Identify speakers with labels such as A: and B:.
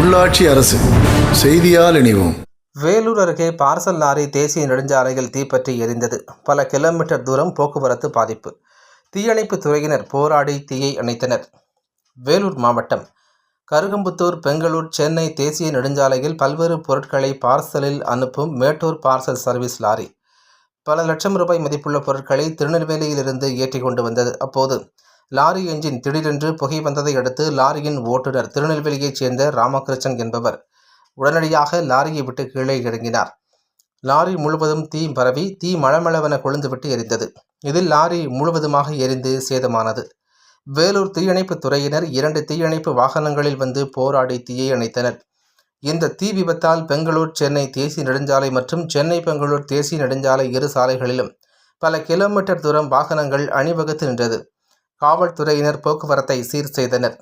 A: உள்ளாட்சி அரசு. செய்தியால் இணைவோம்.
B: வேலூர் அருகே பார்சல் லாரி தேசிய நெடுஞ்சாலையில் தீப்பற்றி எரிந்தது. பல கிலோமீட்டர் தூரம் போக்குவரத்து பாதிப்பு. தீயணைப்பு துறையினர் போராடி தீயை அணைத்தனர். வேலூர் மாவட்டம் கருகம்புத்தூர் பெங்களூர் சென்னை தேசிய நெடுஞ்சாலையில் பல்வேறு பொருட்களை பார்சலில் அனுப்பும் மேட்டூர் பார்சல் சர்வீஸ் லாரி. பல லட்சம் ரூபாய் மதிப்புள்ள பொருட்களை திருநெல்வேலியிலிருந்து ஏற்றி கொண்டு வந்தது. அப்போது லாரி என்ஜின் திடீரென்று புகை வந்ததை அடுத்து லாரியின் ஓட்டுநர் திருநெல்வேலியைச் சேர்ந்த ராமகிருஷ்ணன் என்பவர் உடனடியாக லாரியை விட்டு கீழே இறங்கினார். லாரி முழுவதும் தீ பரவி தீ மளமளவென கொழுந்துவிட்டு எரிந்தது. இதில் லாரி முழுவதுமாக எரிந்து சேதமானது. வேலூர் தீயணைப்பு துறையினர் இரண்டு தீயணைப்பு வாகனங்களில் வந்து போராடி தீயை அணைத்தனர். இந்த தீ விபத்தால் பெங்களூர் சென்னை தேசிய நெடுஞ்சாலை மற்றும் சென்னை பெங்களூர் தேசிய நெடுஞ்சாலை இரு சாலைகளிலும் பல கிலோமீட்டர் தூரம் வாகனங்கள் அணிவகுத்து நின்றது. காவல்துறையினர் போக்குவரத்தை சீர் செய்தனர்.